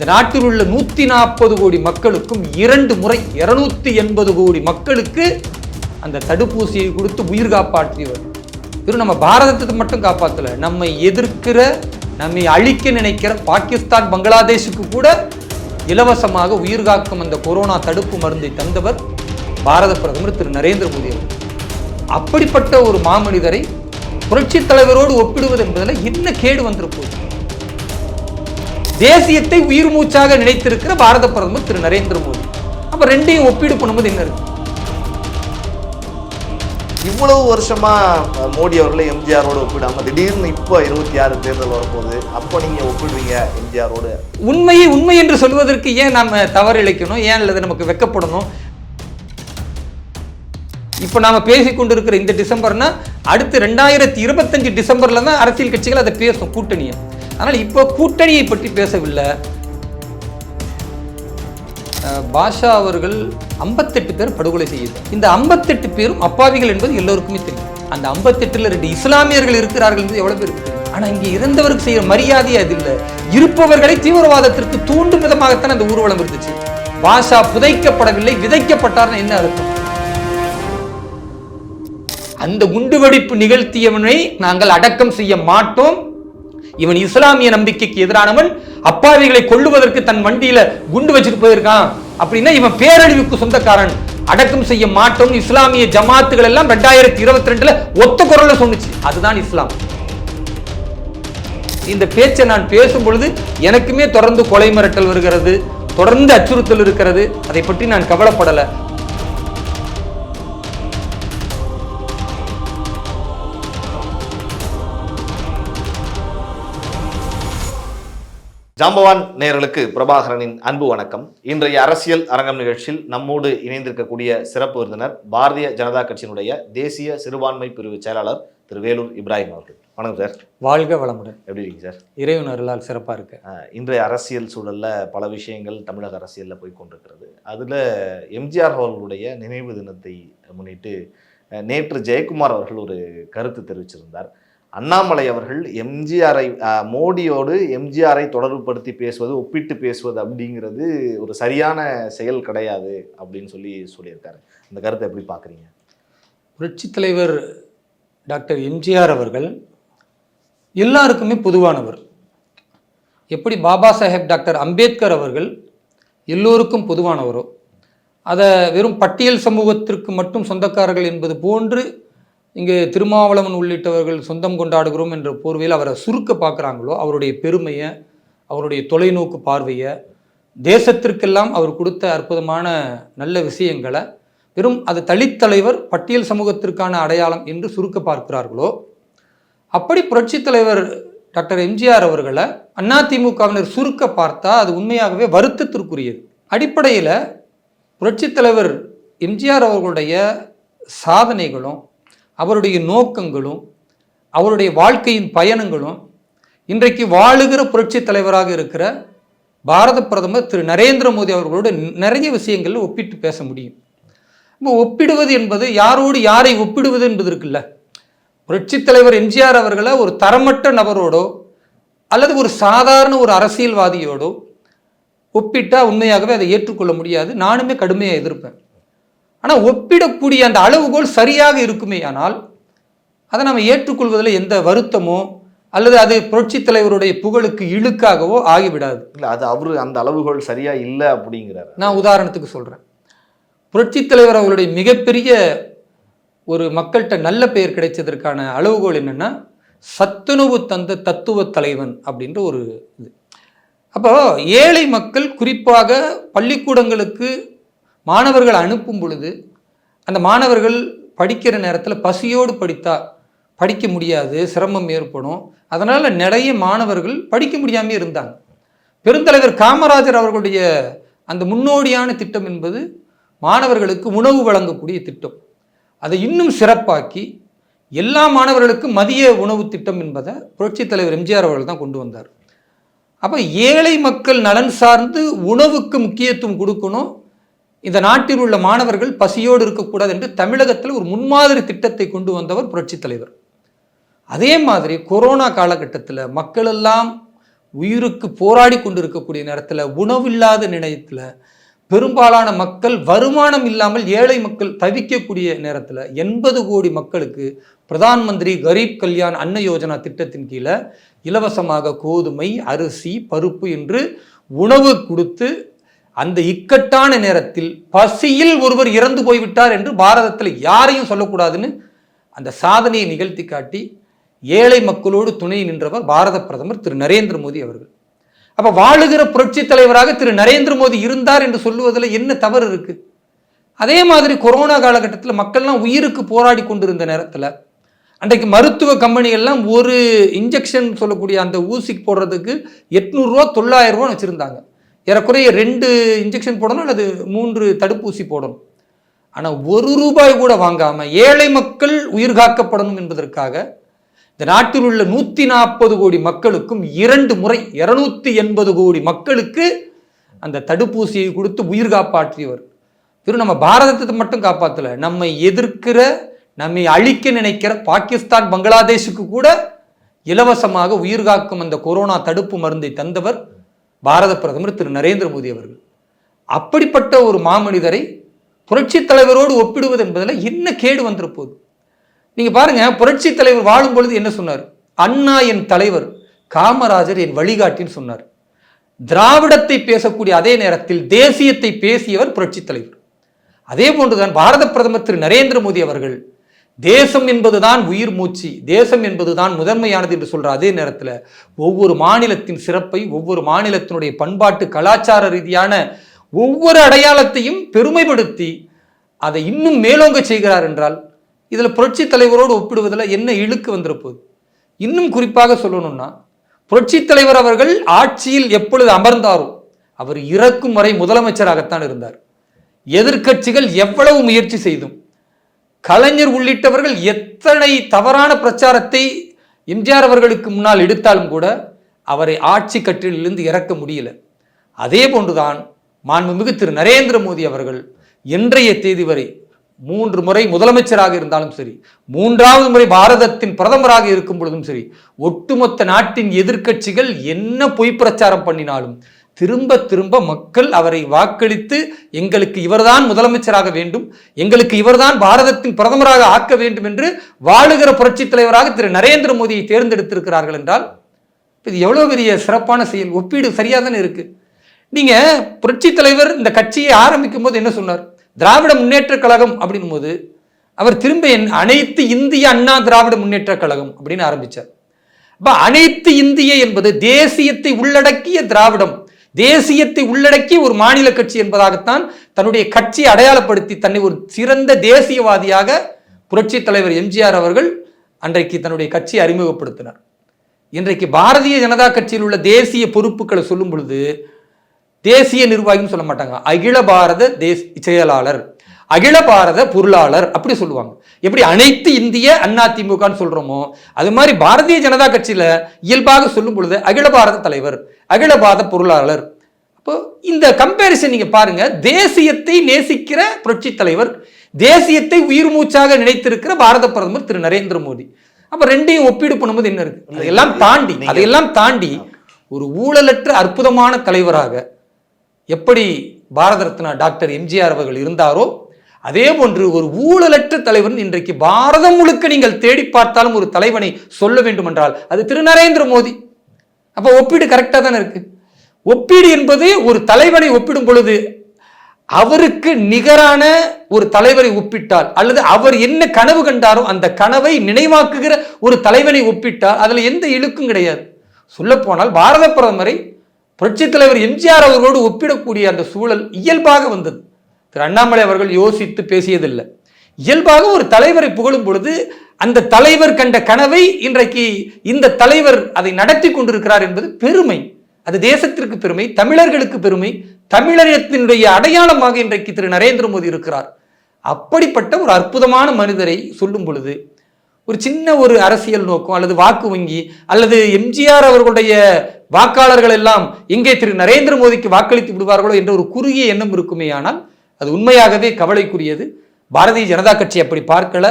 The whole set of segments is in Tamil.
இந்த நாட்டில் உள்ள நூற்றி நாற்பது கோடி மக்களுக்கும் இரண்டு முறை இருநூத்தி எண்பது கோடி மக்களுக்கு அந்த தடுப்பூசியை கொடுத்து உயிர் காப்பாற்றியவர் இது நம்ம பாரதத்தை மட்டும் காப்பாற்றல நம்மை எதிர்க்கிற நம்மை அழிக்க நினைக்கிற பாகிஸ்தான் பங்களாதேஷுக்கு கூட இலவசமாக உயிர் காக்கும் அந்த கொரோனா தடுப்பு மருந்தை தந்தவர் பாரத பிரதமர் திரு நரேந்திர மோடி அவர்கள். அப்படிப்பட்ட ஒரு மாமனிதரை புரட்சித் தலைவரோடு ஒப்பிடுவது என்பதில் என்ன கேடு வந்திருப்போம். தேசியத்தை உயிர் மூச்சாக நினைத்திருக்கிற பாரத பிரதமர் திரு நரேந்திர மோடி. அப்ப ரெண்டையும் ஒப்பீடு பண்ணும்போது என்ன இருக்கு? இவ்வளவு வருஷமா மோடி அவர்களை எம்ஜிஆரோட ஒப்பிடாம திடீர்னு இப்போ இருபத்தி ஆறு தேர்தல் வரப்போகுது. அப்போ நீங்க ஒப்பிடுவீங்க எம்ஜிஆரோடு? உண்மையை உண்மை என்று சொல்வதற்கு ஏன் நாம தவறு இழைக்கணும்? ஏன் அல்லது நமக்கு வெக்கப்படணும்? இப்போ நாம பேசிக் கொண்டிருக்கிற இந்த டிசம்பர்னா அடுத்து ரெண்டாயிரத்தி இருபத்தஞ்சு டிசம்பர்ல தான் அரசியல் கட்சிகள் அதை பேசும் கூட்டணியை. ஆனால் இப்போ கூட்டணியை பற்றி பேசவில்லை. பாஷா அவர்கள் ஐம்பத்தெட்டு பேர் படுகொலை செய்யுது இந்த ஐம்பத்தெட்டு பேரும் அப்பாவிகள் என்பது எல்லோருக்குமே தெரியும். அந்த ஐம்பத்தெட்டில் ரெண்டு இஸ்லாமியர்கள் இருக்கிறார்கள் என்பது எவ்வளவு பேருக்கு தெரியும்? ஆனா இங்கே இறந்தவருக்கு செய்யற மரியாதை அது இல்லை. இருப்பவர்களை தீவிரவாதத்திற்கு தூண்டும் விதமாகத்தான் அந்த ஊர்வலம் இருந்துச்சு. பாஷா புதைக்கப்படவில்லை விதைக்கப்பட்டார்னு என்ன அர்த்தம்? அந்த குண்டுவெடிப்பு நிகழ்த்தியவனை நாங்கள் அடக்கம் செய்ய மாட்டோம். இவன் இஸ்லாமிய நம்பிக்கைக்கு எதிரானவன் அப்பாவிகளை கொல்லுவதற்கு தன் வண்டியில குண்டு வச்சுட்டு போயிருக்கான் அப்படின்னா இவன் பேரழிவுக்கு சொந்தக்காரன். அடக்கம் செய்ய மாட்டோம் இஸ்லாமிய ஜமாத்துகள் எல்லாம் ரெண்டாயிரத்தி இருபத்தி ரெண்டுல ஒத்த குரல்ல சொன்னுச்சு. அதுதான் இஸ்லாம். இந்த பேச்சை நான் பேசும் பொழுது எனக்குமே தொடர்ந்து கொலை மிரட்டல் வருகிறது தொடர்ந்து அச்சுறுத்தல் இருக்கிறது. அதை பற்றி நான் கவலைப்படலை. ஜாம்பவான் நேயர்களுக்கு பிரபாகரனின் அன்பு வணக்கம். இன்றைய அரசியல் அரங்கம் நிகழ்ச்சியில் நம்மோடு இணைந்திருக்கக்கூடிய சிறப்பு விருந்தினர் பாரதிய ஜனதா கட்சியினுடைய தேசிய சிறுபான்மை பிரிவு செயலாளர் திரு வேலூர் இப்ராஹிம் அவர்கள். வணக்கம் சார். வாழ்க வளமுடன். எப்படி இருக்கீங்க சார்? இறைவன் அருளால் சிறப்பா இருக்கு. இன்றைய அரசியல் சூழல்ல பல விஷயங்கள் தமிழக அரசியல்ல போய் கொண்டிருக்கிறது. அதுல எம்ஜிஆர் அவர்களுடைய நினைவு தினத்தை முன்னிட்டு நேற்று ஜெயக்குமார் அவர்கள் ஒரு கருத்து தெரிவிச்சிருந்தார். அண்ணாமலை அவர்கள் எம்ஜிஆரை மோடியோடு எம்ஜிஆரை தொடர்புபடுத்தி பேசுவது ஒப்பிட்டு பேசுவது அப்படிங்கிறது ஒரு சரியான செயல் கிடையாது அப்படின்னு சொல்லி சொல்லியிருக்காரு. அந்த கருத்தை எப்படி பார்க்குறீங்க? புரட்சி தலைவர் டாக்டர் எம்ஜிஆர் அவர்கள் எல்லாருக்குமே பொதுவானவர். எப்படி பாபா சாஹேப் டாக்டர் அம்பேத்கர் அவர்கள் எல்லோருக்கும் பொதுவானவரோ அதை வெறும் பட்டியல் சமூகத்திற்கு மட்டும் சொந்தக்காரர்கள் என்பது போன்று இங்கே திருமாவளவன் உள்ளிட்டவர்கள் சொந்தம் கொண்டாடுகிறோம் என்ற போர்வையில் அவரை சுருக்க பார்க்குறாங்களோ அவருடைய பெருமையை அவருடைய தொலைநோக்கு பார்வையை தேசத்திற்கெல்லாம் அவர் கொடுத்த அற்புதமான நல்ல விஷயங்களை வெறும் அது தலித்தலைவர் பட்டியல் சமூகத்திற்கான அடையாளம் என்று சுருக்க பார்க்கிறார்களோ அப்படி புரட்சித் தலைவர் டாக்டர் எம்ஜிஆர் அவர்களை அதிமுகவினர் சுருக்க பார்த்தா அது உண்மையாகவே வருத்தத்திற்குரியது. அடிப்படையில் புரட்சித் தலைவர் எம்ஜிஆர் அவர்களுடைய சாதனைகளும் அவருடைய நோக்கங்களும் அவருடைய வாழ்க்கையின் பயணங்களும் இன்றைக்கு வாழுகிற புரட்சி தலைவராக இருக்கிற பாரத பிரதமர் திரு நரேந்திர மோடி அவர்களோடு நிறைய விஷயங்களில் ஒப்பிட்டு பேச முடியும். இப்போ ஒப்பிடுவது என்பது யாரோடு யாரை ஒப்பிடுவது என்பது இருக்குல்ல. புரட்சி தலைவர் எம்ஜிஆர் அவர்களை ஒரு தரமற்ற நபரோடோ அல்லது ஒரு சாதாரண ஒரு அரசியல்வாதியோடோ ஒப்பிட்டா உண்மையாகவே அதை ஏற்றுக்கொள்ள முடியாது. நானுமே கடுமையாக எதிர்ப்பேன். ஆனால் ஒப்பிடக்கூடிய அந்த அளவுகோல் சரியாக இருக்குமே ஆனால் அதை நம்ம ஏற்றுக்கொள்வதில் எந்த வருத்தமோ அல்லது அது புரட்சித் தலைவருடைய புகழுக்கு இழுக்காகவோ ஆகிவிடாது. இல்லை அது அவரு அந்த அளவுகோல் சரியா இல்லை அப்படிங்கிறாரு. நான் உதாரணத்துக்கு சொல்கிறேன் புரட்சித் தலைவர் அவர்களுடைய மிகப்பெரிய ஒரு மக்கள்கிட்ட நல்ல பெயர் கிடைச்சதற்கான அளவுகோல் என்னன்னா சத்துணவு தந்த தத்துவ தலைவன் அப்படின்ற ஒரு இது. அப்போ ஏழை மக்கள் குறிப்பாக பள்ளிக்கூடங்களுக்கு மாணவர்கள் அனுப்பும் பொழுது அந்த மாணவர்கள் படிக்கிற நேரத்தில் பசியோடு படித்தா படிக்க முடியாது சிரமம் ஏற்படும். அதனால் நிறைய மாணவர்கள் படிக்க முடியாமல் இருந்தாங்க. பெருந்தலைவர் காமராஜர் அவர்களுடைய அந்த முன்னோடியான திட்டம் என்பது மாணவர்களுக்கு உணவு வழங்கக்கூடிய திட்டம். அதை இன்னும் சிறப்பாக்கி எல்லா மாணவர்களுக்கும் மதிய உணவு திட்டம் என்பதை புரட்சித் தலைவர் எம்ஜிஆர் அவர்கள் தான் கொண்டு வந்தார். அப்போ ஏழை மக்கள் நலன் சார்ந்து உணவுக்கு முக்கியத்துவம் கொடுக்கணும் இந்த நாட்டில் உள்ள மாணவர்கள் பசியோடு இருக்கக்கூடாது என்று தமிழகத்தில் ஒரு முன்மாதிரி திட்டத்தை கொண்டு வந்தவர் புரட்சித் தலைவர். அதே மாதிரி கொரோனா காலகட்டத்தில் மக்கள் எல்லாம் உயிருக்கு போராடி கொண்டு இருக்கக்கூடிய நேரத்தில் உணவில்லாத நிலையத்தில் பெரும்பாலான மக்கள் வருமானம் இல்லாமல் ஏழை மக்கள் தவிக்கக்கூடிய நேரத்தில் எண்பது கோடி மக்களுக்கு பிரதான் மந்திரி கரீப் கல்யாண் அன்ன யோஜனா திட்டத்தின் கீழே இலவசமாக கோதுமை அரிசி பருப்பு என்று உணவு கொடுத்து அந்த இக்கட்டான நேரத்தில் பசியில் ஒருவர் இறந்து போய்விட்டார் என்று பாரதத்தில் யாரையும் சொல்லக்கூடாதுன்னு அந்த சாதனையை நிகழ்த்தி காட்டி ஏழை மக்களோடு துணை நின்றவர் பாரத பிரதமர் திரு நரேந்திர மோடி அவர்கள். அப்ப வாழுகிற புரட்சி தலைவராக திரு நரேந்திர மோடி இருந்தார் என்று சொல்லுவதில் என்ன தவறு இருக்கு? அதே மாதிரி கொரோனா காலகட்டத்தில் மக்கள்லாம் உயிருக்கு போராடி கொண்டிருந்த நேரத்தில் அன்றைக்கு மருத்துவ கம்பெனிகள்லாம் ஒரு இன்ஜெக்ஷன் சொல்லக்கூடிய அந்த ஊசிக்கு போடுறதுக்கு எட்நூறுரூவா தொள்ளாயிரம் ரூபா வச்சுருந்தாங்க. ஏறக்குறைய ரெண்டு இன்ஜெக்ஷன் போடணும் அல்லது மூன்று தடுப்பூசி போடணும். ஆனால் ஒரு ரூபாய் கூட வாங்காமல் ஏழை மக்கள் உயிர் காக்கப்படணும் என்பதற்காக இந்த நாட்டில் உள்ள நூற்றி நாற்பது கோடி மக்களுக்கும் இரண்டு முறை இருநூத்தி எண்பது கோடி மக்களுக்கு அந்த தடுப்பூசியை கொடுத்து உயிர் காப்பாற்றியவர். திரு நம்ம பாரதத்தை மட்டும் காப்பாற்றல நம்மை எதிர்க்கிற நம்மை அழிக்க நினைக்கிற பாகிஸ்தான் பங்களாதேஷுக்கு கூட இலவசமாக உயிர் காக்கும் அந்த கொரோனா தடுப்பு மருந்தை தந்தவர் பாரத பிரதமர் திரு நரேந்திர மோடி அவர்கள். அப்படிப்பட்ட ஒரு மாமனிதரை புரட்சித் தலைவரோடு ஒப்பிடுவது என்பதில் என்ன கேடு வந்துட போகுது பாருங்கள் பாருங்க புரட்சி தலைவர் வாழும் பொழுது என்ன சொன்னார்? அண்ணா என் தலைவர் காமராஜர் என் வழிகாட்டின்னு சொன்னார். திராவிடத்தை பேசக்கூடிய அதே நேரத்தில் தேசியத்தை பேசியவர் புரட்சி தலைவர். அதே போன்றுதான் பாரத பிரதமர் திரு நரேந்திர மோடி அவர்கள் தேசம் என்பதுதான் உயிர் மூச்சு தேசம் என்பதுதான் முதன்மையானது என்று சொல்ற அதே நேரத்தில் ஒவ்வொரு மாநிலத்தின் சிறப்பை ஒவ்வொரு மாநிலத்தினுடைய பண்பாட்டு கலாச்சார ரீதியான ஒவ்வொரு அடையாளத்தையும் பெருமைப்படுத்தி அதை இன்னும் மேலோங்க செய்கிறார் என்றால் இதில் புரட்சி தலைவரோடு ஒப்பிடுவதில் என்ன இழுக்கு வந்துட இன்னும் குறிப்பாக சொல்லணும்னா புரட்சி தலைவர் அவர்கள் ஆட்சியில் எப்பொழுது அமர்ந்தாரோ அவர் இறக்கும் வரை முதலமைச்சராகத்தான் இருந்தார். எதிர்க்கட்சிகள் எவ்வளவு முயற்சி செய்தும் கலைஞர் உள்ளிட்டவர்கள் எத்தனை தவறான பிரச்சாரத்தை எம்ஜிஆர் அவர்களுக்கு முன்னால் எடுத்தாலும் கூட அவரை ஆட்சி கட்டிலிருந்து இறக்க முடியல. அதே போன்றுதான் மாண்புமிகு திரு நரேந்திர மோடி அவர்கள் இன்றைய தேதி வரை மூன்று முறை முதலமைச்சராக இருந்தாலும் சரி மூன்றாவது முறை பாரதத்தின் பிரதமராக இருக்கும் பொழுதும் சரி ஒட்டுமொத்த நாட்டின் எதிர்க்கட்சிகள் என்ன பொய் பிரச்சாரம் பண்ணினாலும் திரும்ப திரும்ப மக்கள் அவரை வாக்களித்து எங்களுக்கு இவர்தான் முதலமைச்சராக வேண்டும் எங்களுக்கு இவர்தான் பாரதத்தின் பிரதமராக ஆக்க வேண்டும் என்று வாழுகிற புரட்சித் தலைவராக திரு நரேந்திர மோடியை தேர்ந்தெடுத்திருக்கிறார்கள் என்றால் இது எவ்வளோ பெரிய சிறப்பான செயல் ஒப்பீடு சரியாக தானே இருக்குது நீங்கள் புரட்சித் தலைவர் இந்த கட்சியை ஆரம்பிக்கும் போது என்ன சொன்னார்? திராவிட முன்னேற்ற கழகம் அப்படின் போது அவர் திரும்ப என் அனைத்து இந்திய அண்ணா திராவிட முன்னேற்ற கழகம் அப்படின்னு ஆரம்பிச்சார். இப்போ அனைத்து இந்திய என்பது தேசியத்தை உள்ளடக்கிய திராவிடம். தேசியத்தை உள்ளடக்கி ஒரு மாநில கட்சி என்பதாகத்தான் தன்னுடைய கட்சியை அடையாளப்படுத்தி தன்னை ஒரு சிறந்த தேசியவாதியாக புரட்சி தலைவர் எம்ஜிஆர் அவர்கள் அன்றைக்கு தன்னுடைய கட்சியை அறிமுகப்படுத்தினார். இன்றைக்கு பாரதிய ஜனதா கட்சியில் உள்ள தேசிய பொறுப்புகளை சொல்லும் பொழுது தேசிய நிர்வாகின்னு சொல்ல மாட்டாங்க. அகில பாரத தேஸ் செயலாளர். அகில பாரத பொருளாளர் அப்படி சொல்லுவாங்க. எப்படி அனைத்து இந்திய அண்ணா திமுகன்னு சொல்றோமோ அது மாதிரி பாரதிய ஜனதா கட்சியில இயல்பாக சொல்லும் பொழுது அகில பாரத தலைவர் அகில பாரத பொருளாளர். அப்போ இந்த கம்பேரிசன் நீங்க பாருங்க தேசியத்தை நேசிக்கிற புரட்சி தலைவர் தேசியத்தை உயிர் மூச்சாக நினைத்திருக்கிற பாரத பிரதமர் திரு நரேந்திர மோடி. அப்ப ரெண்டையும் ஒப்பீடு பண்ணும்போது என்ன இருக்கு? அதையெல்லாம் தாண்டி அதையெல்லாம் தாண்டி ஒரு ஊழலற்ற அற்புதமான தலைவராக எப்படி பாரத ரத்னா டாக்டர் எம்ஜிஆர் அவர்கள் இருந்தாரோ அதே போன்று ஒரு ஊழலற்ற தலைவன் இன்றைக்கு பாரதம் முழுக்க நீங்கள் தேடி பார்த்தாலும் ஒரு தலைவனை சொல்ல வேண்டும் என்றால் அது திரு நரேந்திர மோடி. அப்ப ஒப்பீடு கரெக்டாக தானே இருக்கு? ஒப்பீடு என்பது ஒரு தலைவனை ஒப்பிடும் பொழுது அவருக்கு நிகரான ஒரு தலைவரை ஒப்பிட்டால் அல்லது அவர் என்ன கனவு கண்டாரோ அந்த கனவை நினைவாக்குகிற ஒரு தலைவனை ஒப்பிட்டால் அதில் எந்த இழுக்கும் கிடையாது. சொல்லப்போனால் பாரத பிரதமரை புரட்சித் தலைவர் எம்ஜிஆர் அவர்களோடு ஒப்பிடக்கூடிய அந்த சூழல் இயல்பாக வந்தது. திரு அண்ணாமலை அவர்கள் யோசித்து பேசியதில்லை. இயல்பாக ஒரு தலைவரை புகழும் பொழுது அந்த தலைவர் கண்ட கனவை இன்றைக்கு இந்த தலைவர் அதை நடத்தி கொண்டிருக்கிறார் என்பது பெருமை. அது தேசத்திற்கு பெருமை தமிழர்களுக்கு பெருமை தமிழகத்தினுடைய அடையாளமாக இன்றைக்கு திரு நரேந்திர மோடி இருக்கிறார். அப்படிப்பட்ட ஒரு அற்புதமான மனிதரை சொல்லும் பொழுது ஒரு சின்ன ஒரு அரசியல் நோக்கம் அல்லது வாக்கு வங்கி அல்லது எம்ஜிஆர் அவர்களுடைய வாக்காளர்கள் எல்லாம் எங்கே திரு நரேந்திர மோடிக்கு வாக்களித்து விடுவார்களோ என்ற ஒரு குறுகிய எண்ணம் இருக்குமே ஆனால் அது உண்மையாகவே கவலைக்குரியது. பாரதிய ஜனதா கட்சி அப்படி பார்க்கல.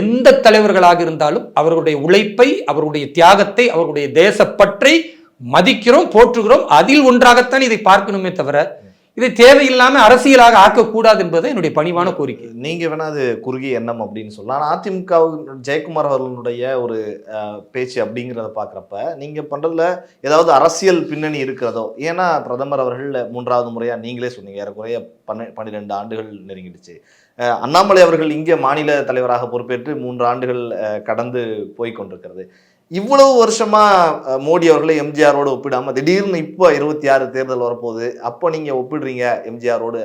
எந்த தலைவர்களாக இருந்தாலும் அவர்களுடைய உழைப்பை அவர்களுடைய தியாகத்தை அவர்களுடைய தேசப்பற்றை மதிக்கிறோம் போற்றுகிறோம். அதில் ஒன்றாகத்தான் இதை பார்க்கணுமே தவிர இதை தேவையில்லாமல் அரசியலாக ஆக்கக்கூடாது என்பது என்னுடைய பணிவான கோரிக்கை. நீங்கள் வேணா அது குறுகிய எண்ணம் அப்படின்னு சொல்லலாம். ஆனால் அதிமுக ஜெயக்குமார் அவர்களுடைய ஒரு பேச்சு அப்படிங்கிறத பார்க்குறப்ப நீங்கள் பண்ணுறதுல ஏதாவது அரசியல் பின்னணி இருக்கிறதோ ஏன்னா பிரதமர் அவர்கள் மூன்றாவது முறையாக நீங்களே சொன்னீங்க. ஏறக்குறைய பன்ன பன்னிரெண்டு ஆண்டுகள் நெருங்கிடுச்சு. அண்ணாமலை அவர்கள் இங்கே மாநில தலைவராக பொறுப்பேற்று மூன்று ஆண்டுகள் கடந்து போய் கொண்டிருக்கிறது. இவ்வளவு வருஷமா மோடி அவர்களை எம்ஜிஆரோடு ஒப்பிடாம திடீர்னு இப்போ இருபத்தி ஆறு தேர்தல் வரப்போகுது. அப்போ நீங்க ஒப்பிடுறீங்க எம்ஜிஆரோடு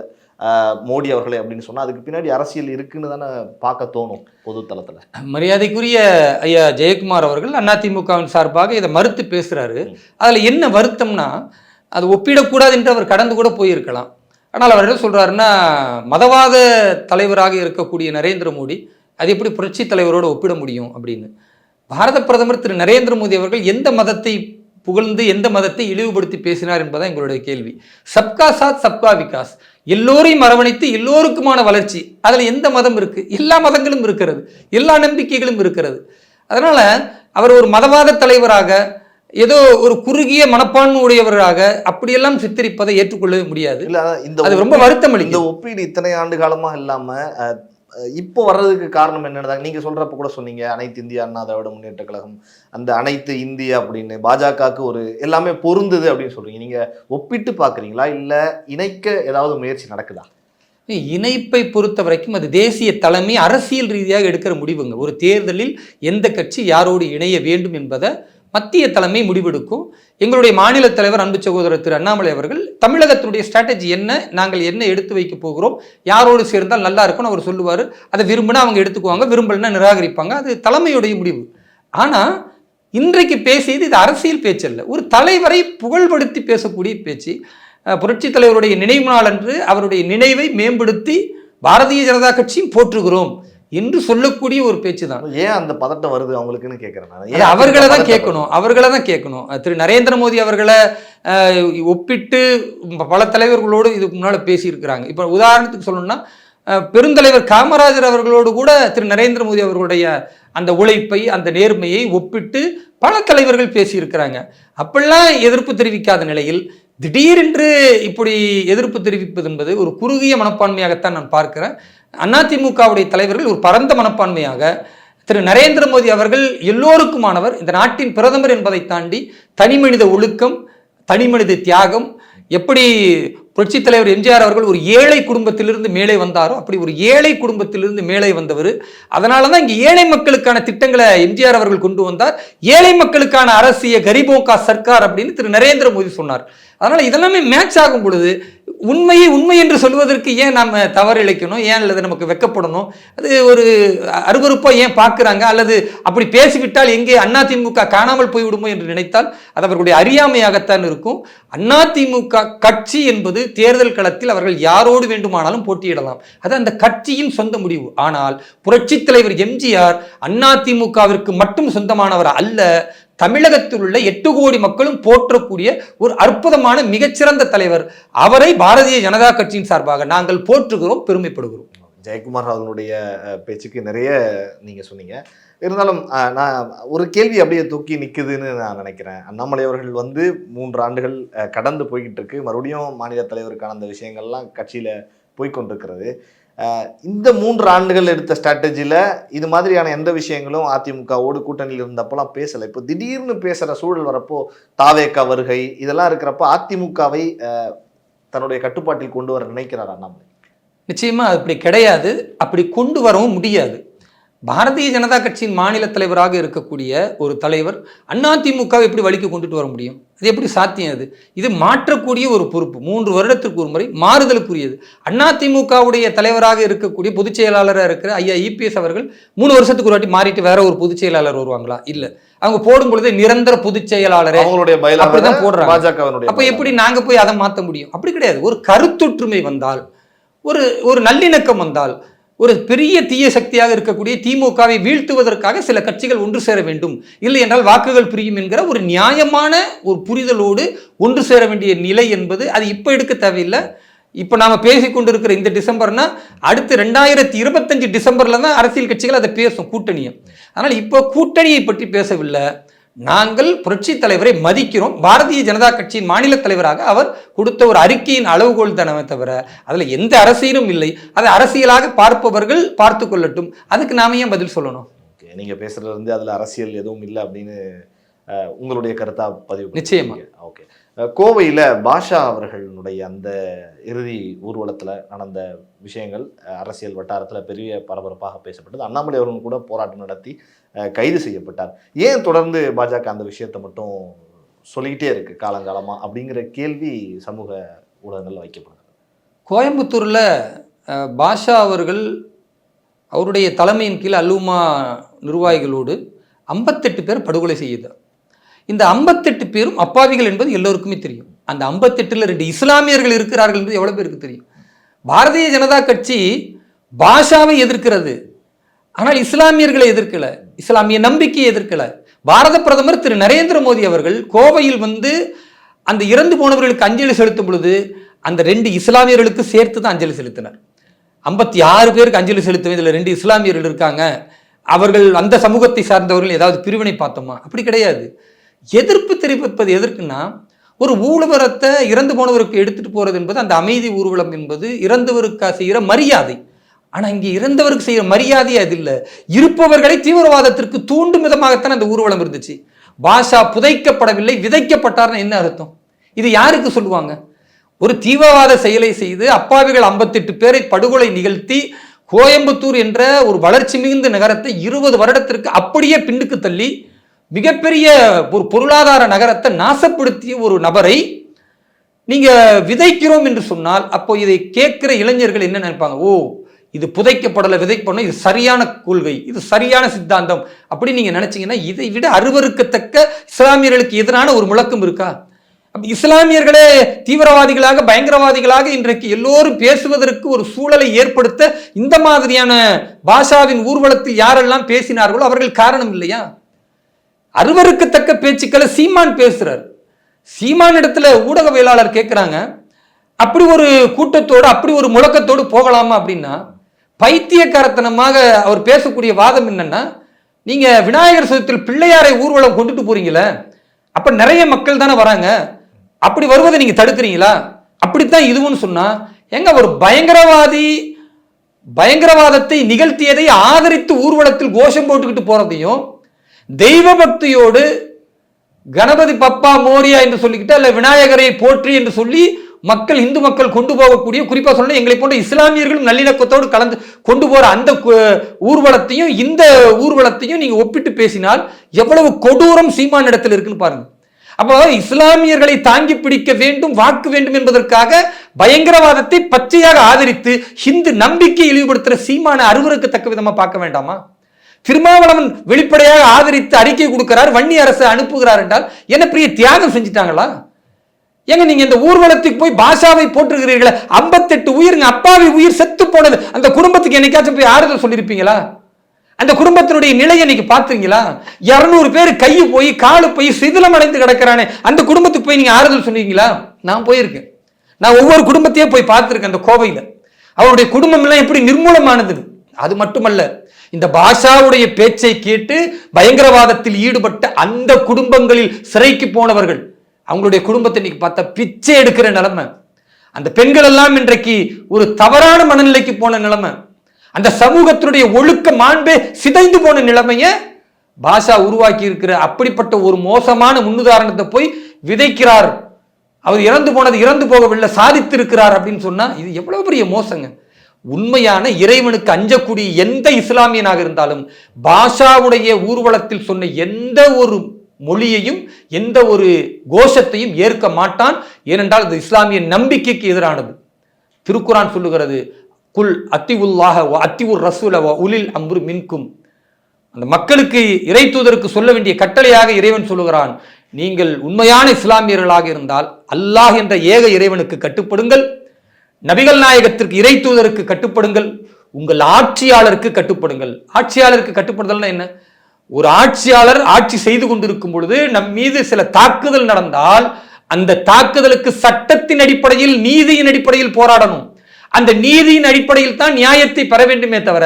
மோடி அவர்களே அப்படின்னு சொன்னா அதுக்கு பின்னாடி அரசியல் இருக்குன்னு தானே பார்க்க தோணும் பொது தளத்துல மரியாதைக்குரிய ஐயா ஜெயக்குமார் அவர்கள் அதிமுகவின் சார்பாக இதை மறுத்து பேசுறாரு. அதுல என்ன வருத்தம்னா அது ஒப்பிடக்கூடாது என்று அவர் கடந்து கூட போயிருக்கலாம். ஆனால் அவர் என்ன சொல்றாருன்னா மதவாத தலைவராக இருக்கக்கூடிய நரேந்திர மோடி அது எப்படி புரட்சி தலைவரோடு ஒப்பிட முடியும் அப்படின்னு. பாரத பிரதமர் திரு நரேந்திர மோடி அவர்கள் எந்த மதத்தை புகழ்ந்து எந்த மதத்தை இழிவுபடுத்தி பேசினார் என்பதான் எங்களுடைய கேள்வி. சப்கா சாத் சப்கா விகாஸ். எல்லோரையும் அரவணைத்து எல்லோருக்குமான வளர்ச்சி. அதில் எந்த மதம் இருக்கு? எல்லா மதங்களும் இருக்கிறது. எல்லா நம்பிக்கைகளும் இருக்கிறது. அதனால அவர் ஒரு மதவாத தலைவராக ஏதோ ஒரு குறுகிய மனப்பான்மை உடையவராக அப்படியெல்லாம் சித்தரிப்பதை ஏற்றுக்கொள்ளவே முடியாது. இல்ல இந்த அது ரொம்ப வருத்தம் இந்த ஒப்பீடு இத்தனை ஆண்டு காலமா இல்லாம அஹ், அஹ், இப்போ வர்றதுக்கு காரணம் என்னன்னா நீங்க சொல்றப்ப கூட சொன்னீங்க அனைத்து இந்திய அண்ணா திராவிட முன்னேற்ற கழகம் அந்த அனைத்து இந்தியா அப்படின்னு பாஜகவுக்கு ஒரு எல்லாமே பொருந்துது அப்படின்னு சொல்றீங்க. நீங்க ஒப்பிட்டு பாக்குறீங்களா இல்ல இணைக்க ஏதாவது முயற்சி நடக்குதா? இணைப்பை பொறுத்த வரைக்கும் அது தேசிய தலைமை அரசியல் ரீதியாக எடுக்கிற முடிவுங்க. ஒரு தேர்தலில் எந்த கட்சி யாரோடு இணைய வேண்டும் என்பதை மத்திய தலைமை முடிவெடுக்கும். எங்களுடைய மாநில தலைவர் அன்பு சகோதரர் திரு அண்ணாமலை அவர்கள் தமிழகத்தினுடைய ஸ்ட்ராட்டஜி என்ன நாங்கள் என்ன எடுத்து வைக்க போகிறோம் யாரோடு சேர்ந்தால் நல்லா இருக்கும்னு அவர் சொல்லுவார். அதை விரும்பினா அவங்க எடுத்துக்குவாங்க விரும்பலைன்னா நிராகரிப்பாங்க. அது தலைமையுடைய முடிவு. ஆனால் இன்றைக்கு பேசியது இது அரசியல் பேச்சு அல்ல ஒரு தலைவரை புகழ்படுத்தி பேசக்கூடிய பேச்சு புரட்சி தலைவருடைய நினைவு நாள் அன்று அவருடைய நினைவை மேம்படுத்தி பாரதிய ஜனதா கட்சியும் போற்றுகிறோம். என்று சொல்லக்கூடிய ஒரு பேச்சு தான் ஏன் அந்த பதட்டம் வருது அவங்களுக்குன்னு ஏன் அவர்களை தான் கேட்கணும். அவர்களை தான் கேட்கணும். திரு நரேந்திர மோடி அவர்களை ஒப்பிட்டு பல தலைவர்களோடு இதுக்கு முன்னால் பேசியிருக்கிறாங்க. இப்போ உதாரணத்துக்கு சொல்லணும்னா பெருந்தலைவர் காமராஜர் அவர்களோடு கூட திரு நரேந்திர மோடி அவர்களுடைய அந்த உழைப்பை அந்த நேர்மையை ஒப்பிட்டு பல தலைவர்கள் பேசியிருக்கிறாங்க. அப்படிலாம் எதிர்ப்பு தெரிவிக்காத நிலையில் திடீரென்று இப்படி எதிர்ப்பு தெரிவிப்பது என்பது ஒரு குறுகிய மனப்பான்மையாகத்தான் நான் பார்க்கிறேன். அதிமுகவுடைய தலைவர்கள் ஒரு பரந்த மனப்பான்மையாக திரு நரேந்திர மோடி அவர்கள் எல்லோருக்குமானவர் இந்த நாட்டின் பிரதமர் என்பதை தாண்டி தனிமனித ஒழுக்கம் தனிமனித தியாகம் எப்படி புரட்சி தலைவர் எம்ஜிஆர் அவர்கள் ஒரு ஏழை குடும்பத்திலிருந்து மேலே வந்தாரோ அப்படி ஒரு ஏழை குடும்பத்திலிருந்து மேலே வந்தவர். அதனால தான் இங்கே ஏழை மக்களுக்கான திட்டங்களை எம்ஜிஆர் அவர்கள் கொண்டு வந்தார். ஏழை மக்களுக்கான அரசிய கரிபோகா சர்க்கார் அப்படின்னு திரு நரேந்திர மோடி சொன்னார். அதனால் இதெல்லாமே மேட்ச் ஆகும் பொழுது உண்மையை உண்மை என்று சொல்வதற்கு ஏன் நாம் தவறு இழைக்கணும்? ஏன் அல்லது நமக்கு வெக்கப்படணும்? அது ஒரு அருவருப்பாக ஏன் பார்க்குறாங்க? அல்லது அப்படி பேசிவிட்டால் எங்கே அதிமுக காணாமல் போய்விடுமோ என்று நினைத்தால் அது அவர்களுடைய அறியாமையாகத்தான் இருக்கும். அதிமுக கட்சி என்பது தேர்தல் களத்தில் அவர்கள் யாரோடு வேண்டுமானாலும் போட்டியிடலாம். அது அந்த கட்சியின் சொந்த முடிவு. ஆனால் புரட்சித் தலைவர் எம்ஜிஆர் அதிமுகவிற்கு மட்டும் சொந்தமானவர் அல்ல. தமிழகத்தில் உள்ள எட்டு கோடி மக்களும் போற்றக்கூடிய ஒரு அற்புதமான மிகச்சிறந்த தலைவர். அவரை பாரதிய ஜனதா கட்சியின் சார்பாக நாங்கள் போற்றுகிறோம் பெருமைப்படுகிறோம். ஜெயக்குமார் அவர்களுடைய பேச்சுக்கு நிறைய நீங்கள் சொன்னீங்க. இருந்தாலும் நான் ஒரு கேள்வி அப்படியே தூக்கி நிற்குதுன்னு நான் நினைக்கிறேன். அண்ணாமலை அவர்கள் வந்து மூன்று ஆண்டுகள் கடந்து போய்கிட்டு இருக்கு. மறுபடியும் மாநில தலைவருக்கான அந்த விஷயங்கள்லாம் கட்சியில் போய்க்கொண்டிருக்கிறது இந்த மூன்று ஆண்டுகள் எடுத்த ஸ்ட்ராட்டஜியில் இது மாதிரியான எந்த விஷயங்களும் அதிமுகவோடு கூட்டணியில் இருந்தப்போலாம் பேசலை. இப்போ திடீர்னு பேசுகிற சூழல் வரப்போ தாவேக்கா வருகை இதெல்லாம் இருக்கிறப்போ அதிமுகவை தன்னுடைய கட்டுப்பாட்டில் கொண்டு வர நினைக்கிறார் அண்ணாமலை? நிச்சயமாக அப்படி கிடையாது. அப்படி கொண்டு வரவும் முடியாது. பாரதிய ஜனதா கட்சியின் மாநில தலைவராக இருக்கக்கூடிய ஒரு தலைவர் அதிமுகவை எப்படி வழிக்கு கொண்டுட்டு வர முடியும்? அது எப்படி சாத்தியம் அது? இது மாற்றக்கூடிய ஒரு பொறுப்பு. மூன்று வருடத்திற்கு ஒரு முறை மாறுதலுக்குரியது. அதிமுகவுடைய தலைவராக இருக்கக்கூடிய பொதுச் செயலாளராக இருக்கிற ஐயா இபிஎஸ் அவர்கள் மூணு வருஷத்துக்கு ஒரு வாட்டி மாறிட்டு வேற ஒரு பொதுச் செயலாளர் வருவாங்களா? இல்ல. அவங்க போடும் பொழுது நிரந்தர பொதுச் செயலாளரே அவங்களுடைய அப்படிதான் போடுறாங்க. பாஜகவினுடைய அப்ப எப்படி நாங்க போய் அதை மாத்த முடியும்? அப்படி கிடையாது. ஒரு கருத்தொற்றுமை வந்தால் ஒரு ஒரு நல்லிணக்கம் வந்தால் ஒரு பெரிய தீய சக்தியாக இருக்கக்கூடிய திமுகவை வீழ்த்துவதற்காக சில கட்சிகள் ஒன்று சேர வேண்டும். இல்லை என்றால் வாக்குகள் பிரியும் என்கிற ஒரு நியாயமான ஒரு புரிதலோடு ஒன்று சேர வேண்டிய நிலை என்பது அது இப்போ எடுக்க தேவையில்லை. இப்போ நாம் பேசிக்கொண்டிருக்கிற இந்த டிசம்பர்னா அடுத்து ரெண்டாயிரத்தி இருபத்தஞ்சு டிசம்பரில் தான் அரசியல் கட்சிகள் அதை பேசும் கூட்டணியை. அதனால் இப்போ கூட்டணியை பற்றி பேசவில்லை. நாங்கள் புரட்சி தலைவரை மதிக்கிறோம். பாரதிய ஜனதா கட்சியின் மாநில தலைவராக அவர் கொடுத்த ஒரு அறிக்கையின் அளவுகோல் தானே தவிர அதில் எந்த அரசியலும் இல்லை. அதை அரசியலாக பார்ப்பவர்கள் பார்த்து கொள்ளட்டும். அதுக்கு நாம ஏன் பதில் சொல்லணும்? ஓகே நீங்க பேசுறதுல இருந்து அதுல அரசியல் எதுவும் இல்லை அப்படின்னு உங்களுடைய கருத்தா பதிவு நிச்சயமா. ஓகே. கோவையில் பாஷா அவர்களுடைய அந்த இறுதி ஊர்வலத்தில் நடந்த விஷயங்கள் அரசியல் வட்டாரத்தில் பெரிய பரபரப்பாக பேசப்பட்டது. அண்ணாமலை அவர்கள் கூட போராட்டம் நடத்தி கைது செய்யப்பட்டார். ஏன் தொடர்ந்து பாஜக அந்த விஷயத்தை மட்டும் சொல்லிக்கிட்டே இருக்குது காலங்காலமாக அப்படிங்கிற கேள்வி சமூக ஊடகங்கள் வைக்கப்படுது. கோயம்புத்தூரில் பாஷா அவர்கள் அவருடைய தலைமையின் கீழ் அல்லுமா நிர்வாகிகளோடு ஐம்பத்தெட்டு பேர் படுகொலை செய்தார் இந்த ஐம்பத்தெட்டு பேரும் அப்பாவிகள் என்பது எல்லோருக்குமே தெரியும். அந்த ஐம்பத்தெட்டில் ரெண்டு இஸ்லாமியர்கள் இருக்கிறார்கள் என்பது எவ்வளோ பேருக்கு தெரியும்? பாரதிய ஜனதா கட்சி பாஷாவை எதிர்க்கிறது. ஆனால் இஸ்லாமியர்களை எதிர்க்கலை. இஸ்லாமிய நம்பிக்கையை எதிர்க்கலை. பாரத பிரதமர் திரு நரேந்திர மோடி அவர்கள் கோவையில் வந்து அந்த இறந்து போனவர்களுக்கு அஞ்சலி செலுத்தும் பொழுது அந்த ரெண்டு இஸ்லாமியர்களுக்கு சேர்த்து தான் அஞ்சலி செலுத்தினார். ஐம்பத்தி ஆறு பேருக்கு அஞ்சலி செலுத்தும் இதில் ரெண்டு இஸ்லாமியர்கள் இருக்காங்க. அவர்கள் அந்த சமூகத்தை சார்ந்தவர்கள் ஏதாவது பிரிவினை பார்த்தோமா? அப்படி கிடையாது. எதிர்ப்பு தெரிவிப்பது எதற்குன்னா ஒரு ஊழவரத்தை இறந்து போனவருக்கு எடுத்துட்டு போறது என்பது அந்த அமைதி ஊர்வலம் என்பது இறந்தவருக்கா செய்கிற மரியாதை. ஆனால் இங்கே இறந்தவருக்கு செய்கிற மரியாதை அது இல்லை. இருப்பவர்களை தீவிரவாதத்திற்கு தூண்டும் விதமாகத்தான் அந்த ஊர்வலம் இருந்துச்சு. பாஷா புதைக்கப்படவில்லை விதைக்கப்பட்டார்னு என்ன அர்த்தம்? இது யாருக்கு சொல்லுவாங்க? ஒரு தீவிரவாத செயலை செய்து அப்பாவிகள் ஐம்பத்தெட்டு பேரை படுகொலை நிகழ்த்தி கோயம்புத்தூர் என்ற ஒரு வளர்ச்சி மிகுந்த நகரத்தை இருபது வருடத்திற்கு அப்படியே பின்னுக்கு தள்ளி மிகப்பெரிய ஒரு பொருளாதார நகரத்தை நாசப்படுத்திய ஒரு நபரை நீங்க விதைக்கிறோம் என்று சொன்னால் அப்போ இதை கேட்கிற இளைஞர்கள் என்ன நினைப்பாங்க? ஓ இது புதைக்கப்படலை விதைக்கப்படணும் இது சரியான கொள்கை இது சரியான சித்தாந்தம் அப்படின்னு நீங்க நினைச்சீங்கன்னா இதை விட அருவருக்கத்தக்க இஸ்லாமியர்களுக்கு எதிரான ஒரு முழக்கம் இருக்கா? இஸ்லாமியர்களே தீவிரவாதிகளாக பயங்கரவாதிகளாக இன்றைக்கு எல்லோரும் பேசுவதற்கு ஒரு சூழலை ஏற்படுத்த இந்த மாதிரியான பாஷாவின் ஊர்வலத்தில் யாரெல்லாம் பேசினார்களோ அவர்கள் காரணம் இல்லையா? அருவருக்கத்தக்க பேச்சுக்களை சீமான் பேசுறார். சீமான் இடத்துல ஊடகவியலாளர் கேட்குறாங்க அப்படி ஒரு கூட்டத்தோடு அப்படி ஒரு முழக்கத்தோடு போகலாமா? அப்படின்னா பைத்தியக்காரத்தனமாக அவர் பேசக்கூடிய வாதம் என்னன்னா நீங்க விநாயகர் சதுரத்தில் பிள்ளையாரை ஊர்வலம் கொண்டுட்டு போறீங்களே அப்ப நிறைய மக்கள் தானே வராங்க அப்படி வருவதை நீங்க தடுக்கிறீங்களா? அப்படித்தான் இதுவும் சொன்னா எங்க ஒரு பயங்கரவாதி பயங்கரவாதத்தை நிகழ்த்தியதை ஆதரித்து ஊர்வலத்தில் கோஷம் போட்டுக்கிட்டு போறதையும் தெய்வ பக்தியோடு கணபதி பப்பா மோரியா என்று சொல்லிக்கிட்டு அல்ல விநாயகரை போற்றி என்று சொல்லி மக்கள் இந்து மக்கள் கொண்டு போகக்கூடிய குறிப்பாக சொல்லணும் எங்களை போன்ற இஸ்லாமியர்களும் நல்லிணக்கத்தோடு கலந்து கொண்டு போற அந்த ஊர்வலத்தையும் இந்த ஊர்வலத்தையும் நீங்க ஒப்பிட்டு பேசினால் எவ்வளவு கொடூரம் சீமான் இடத்தில் இருக்குன்னு பாருங்க. அப்போ இஸ்லாமியர்களை தாங்கி பிடிக்க வேண்டும் வாக்கு வேண்டும் என்பதற்காக பயங்கரவாதத்தை பச்சையாக ஆதரித்து ஹிந்து நம்பிக்கை இழிவுபடுத்துகிற சீமான அருவருக்கத்தக்க விதமாக பார்க்க வேண்டாமா? திருமாவளவன் வெளிப்படையாக ஆதரித்து அறிக்கை கொடுக்கிறார் வன்னி அரசு அனுப்புகிறார் என்றால் என்ன பெரிய தியாகம் செஞ்சுட்டாங்களா? ஏங்க நீங்க இந்த ஊர்வலத்துக்கு போய் பாஷாவை போட்டுருக்கிறீர்களே ஐம்பத்தெட்டு உயிருங்க அப்பாவி உயிர் செத்து போனது அந்த குடும்பத்துக்கு என்னைக்காச்சும் போய் ஆறுதல் சொல்லியிருப்பீங்களா அந்த குடும்பத்தினுடைய நிலையை இன்னைக்கு பாத்துறீங்களா இருநூறு பேர் கை போய் காலு போய் சிதிலம் அடைந்து கிடக்கிறானே அந்த குடும்பத்துக்கு போய் நீங்க ஆறுதல் சொன்னீங்களா நான் போயிருக்கேன். நான் ஒவ்வொரு குடும்பத்தையும் போய் பார்த்துருக்கேன் அந்த கோவையில். அவருடைய குடும்பம் எல்லாம் எப்படி நிர்மூலமானது? அது மட்டுமல்ல இந்த பாஷாவுடைய பேச்சை கேட்டு பயங்கரவாதத்தில் ஈடுபட்ட அந்த குடும்பங்களில் சிறைக்கு போனவர்கள் அவங்களுடைய குடும்பத்தை இன்னைக்கு பார்த்தா பிச்சை எடுக்கிற நிலைமை. அந்த பெண்கள் எல்லாம் இன்றைக்கு ஒரு தவறான மனநிலைக்கு போன நிலைமை. அந்த சமூகத்தினுடைய ஒழுக்க மாண்பே சிதைந்து போன நிலைமைய பாஷா உருவாக்கி இருக்கிற அப்படிப்பட்ட ஒரு மோசமான முன்னுதாரணத்தை போய் விதைக்கிறார். அவர் இறந்து போனது இறந்து போகவில்லை சாதித்திருக்கிறார் அப்படின்னு சொன்னா இது எவ்வளவு பெரிய மோசங்க. உண்மையான இறைவனுக்கு அஞ்சக்கூடிய எந்த இஸ்லாமியனாக இருந்தாலும் பாஷாவுடைய ஊர்வலத்தில் சொன்ன எந்த ஒரு மொழியையும் எந்த ஒரு கோஷத்தையும் ஏற்க மாட்டான். ஏனென்றால் அது இஸ்லாமிய நம்பிக்கைக்கு எதிரானது. திருக்குரான் சொல்லுகிறது குல் அத்திவுல்லாஹ வ அத்திவுர் ரசூல உலில் அம்பு மின்கும். அந்த மக்களுக்கு இறை தூதருக்கு சொல்ல வேண்டிய கட்டளையாக இறைவன் சொல்லுகிறான் நீங்கள் உண்மையான இஸ்லாமியர்களாக இருந்தால் அல்லாஹ் என்ற ஏக இறைவனுக்கு கட்டுப்படுங்கள். நபிகள் நாயகத்திற்கு இறை தூதருக்கு கட்டுப்படுங்கள் உங்கள் ஆட்சியாளருக்கு கட்டுப்படுங்கள். ஆட்சியாளருக்கு கட்டுப்படுதல்னா என்ன? ஒரு ஆட்சியாளர் ஆட்சி செய்து கொண்டிருக்கும் பொழுது நம் மீது சில தாக்குதல் நடந்தால் அந்த தாக்குதலுக்கு சட்டத்தின் அடிப்படையில் நீதியின் அடிப்படையில் போராடணும். அந்த நீதியின் அடிப்படையில் தான் நியாயத்தை பெற வேண்டுமே தவிர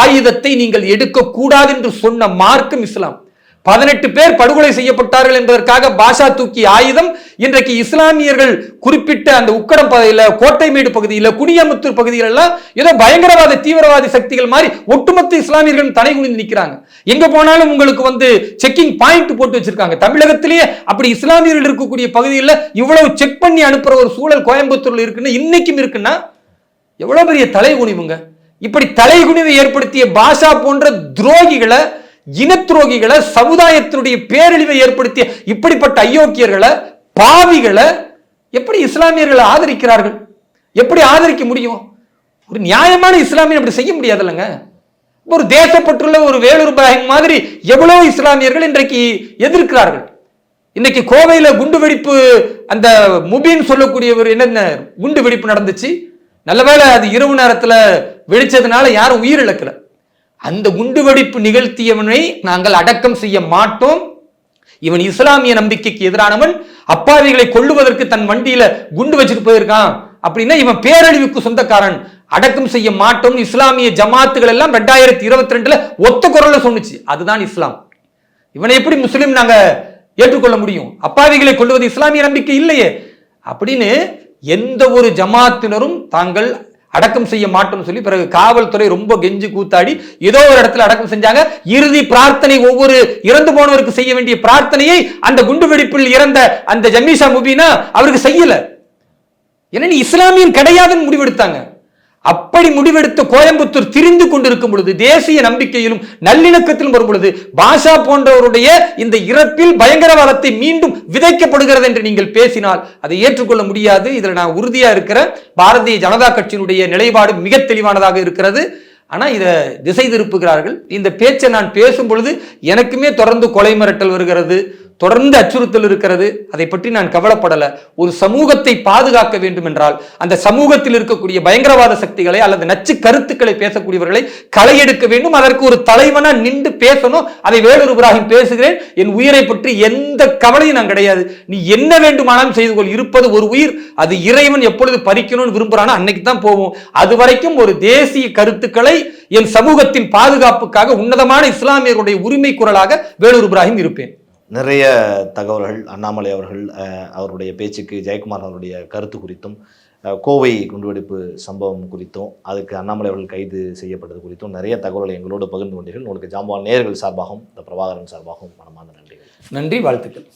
ஆயுதத்தை நீங்கள் எடுக்கக்கூடாது என்று சொன்ன மார்க்கம் இஸ்லாம். பதினெட்டு பேர் படுகொலை செய்யப்பட்டார்கள் என்பதற்காக பாஷா தூக்கி ஆயுதம். இன்றைக்கு இஸ்லாமியர்கள் குறிப்பிட்ட அந்த உக்கடம் பகுதியில் கோட்டைமேடு பகுதியில் குனியமுத்தூர் பகுதியில் எல்லாம் ஏதோ பயங்கரவாத தீவிரவாதி சக்திகள் மாதிரி ஒட்டுமொத்த இஸ்லாமியர்களும் தலை குனிந்து நிற்கிறாங்க எங்க போனாலும் உங்களுக்கு வந்து செக்கிங் பாயிண்ட் போட்டு வச்சிருக்காங்க. தமிழகத்திலேயே அப்படி இஸ்லாமியர்கள் இருக்கக்கூடிய பகுதியில் இவ்வளவு செக் பண்ணி அனுப்புற ஒரு சூழல் கோயம்புத்தூர்ல இருக்குன்னு இன்னைக்கும் இருக்குன்னா எவ்வளவு பெரிய தலைகுனிவுங்க. இப்படி தலை குனிவை ஏற்படுத்திய பாஷா போன்ற துரோகிகளை இன துரோகிகளை சமுதாயத்தினுடைய பேரழிவை ஏற்படுத்திய இப்படிப்பட்ட அயோக்கியர்களை பாவிகளை எப்படி இஸ்லாமியர்களை ஆதரிக்கிறார்கள்? எப்படி ஆதரிக்க முடியும்? ஒரு நியாயமான இஸ்லாமியர் அப்படி செய்ய முடியாதுல்லங்க. ஒரு தேசப்பற்றுள்ள ஒரு வேலூர் பாயங் மாதிரி எவ்வளவு இஸ்லாமியர்கள் இன்றைக்கு எதிர்க்கிறார்கள்? இன்னைக்கு கோவையில குண்டு வெடிப்பு அந்த முபின் சொல்லக்கூடியவர் என்னென்ன குண்டு வெடிப்பு நடந்துச்சு? நல்லவேளை அது இரவு நேரத்தில் வெடிச்சதுனால யாரும் உயிரிழக்கல அந்த குண்டு வெடிப்பு நிகழ்த்தியவனை நாங்கள் அடக்கம் செய்ய மாட்டோம். இவன் இஸ்லாமிய நம்பிக்கைக்கு எதிரானவன். அப்பாவிகளை கொல்லுவதற்கு தன் வண்டியில குண்டு வச்சுட்டு போயிருக்கான். அப்படின்னா இவன் பேரழிவுக்கு சொந்தக்காரன். அடக்கம் செய்ய மாட்டோம் இஸ்லாமிய ஜமாத்துகள் எல்லாம் ரெண்டாயிரத்தி இருபத்தி ரெண்டுல ஒத்த குரல்ல சொன்னுச்சு. அதுதான் இஸ்லாம். இவனை எப்படி முஸ்லீம் நாங்க ஏற்றுக்கொள்ள முடியும்? அப்பாவிகளை கொள்வது இஸ்லாமிய நம்பிக்கை இல்லையே. அப்படின்னு எந்த ஒரு ஜமாத்தினரும் தாங்கள் அடக்கம் செய்ய மாட்டோம்னு சொல்லி பிறகு காவல்துறை ரொம்ப கெஞ்சி கூத்தாடி ஏதோ ஒரு இடத்துல அடக்கம் செஞ்சாங்க. இறுதி பிரார்த்தனை ஒவ்வொரு இறந்து போனவருக்கு செய்ய வேண்டிய பிரார்த்தனையை அந்த குண்டு வெடிப்பில் இறந்த அந்த ஜமீஷா முபீனா அவருக்கு செய்யல. ஏன்னா நீ இஸ்லாமியன் கிடையாதுன்னு முடிவெடுத்தாங்க. அப்படி முடிவெடுத்த கோயம்புத்தூர் திரிந்து கொண்டிருக்கும் பொழுது தேசிய நம்பிக்கையிலும் நல்லிணக்கத்திலும் வரும் பொழுது பாஷா போன்றவருடைய இந்த இறப்பில் பயங்கரவாதத்தை மீண்டும் விதைக்கப்படுகிறது என்று நீங்கள் பேசினால் அதை ஏற்றுக்கொள்ள முடியாது. இதில் நான் உறுதியா இருக்கிற பாரதிய ஜனதா கட்சியினுடைய நிலைப்பாடு மிக தெளிவானதாக இருக்கிறது. ஆனால் இதை திசை திருப்புகிறார்கள். இந்த பேச்சை நான் பேசும் பொழுது எனக்குமே தொடர்ந்து கொலை மிரட்டல் வருகிறது தொடர்ந்து அச்சுறுத்தல் இருக்கிறது. அதை பற்றி நான் கவலைப்படலை. ஒரு சமூகத்தை பாதுகாக்க வேண்டும் என்றால் அந்த சமூகத்தில் இருக்கக்கூடிய பயங்கரவாத சக்திகளை அல்லது நச்சு கருத்துக்களை பேசக்கூடியவர்களை களை எடுக்க வேண்டும். அதற்கு ஒரு தலைவனா நின்று பேசணும். அதை வேலூர் இப்ராஹிம் பேசுகிறேன். என் உயிரை பற்றி எந்த கவலையும் நான் கிடையாது. நீ என்ன வேண்டுமானாலும் செய்து கொள். இருப்பது ஒரு உயிர். அது இறைவன் எப்பொழுது பறிக்கணும்னு விரும்புகிறானோ அன்னைக்கு தான் போவோம். அது வரைக்கும் ஒரு தேசிய கருத்துக்களை என் சமூகத்தின் பாதுகாப்புக்காக உன்னதமான இஸ்லாமியர்களுடைய உரிமை குரலாக வேலூர் இப்ராஹிம் இருப்பேன். நிறைய தகவல்கள் அண்ணாமலை அவர்கள் அவருடைய பேச்சுக்கு ஜெயக்குமார் அவருடைய கருத்து குறித்தும் கோவை குண்டுவெடிப்பு சம்பவம் குறித்தும் அதுக்கு அண்ணாமலை அவர்கள் கைது செய்யப்பட்டது குறித்தும் நிறைய தகவல்களை எங்களோடு பகிர்ந்து கொண்டீர்கள். உங்களுக்கு ஜாம்பவான் நேயர்கள் சார்பாகவும் இந்த பிரபாகரன் சார்பாகவும் மனமார்ந்த நன்றிகள். நன்றி வாழ்த்துக்கள்.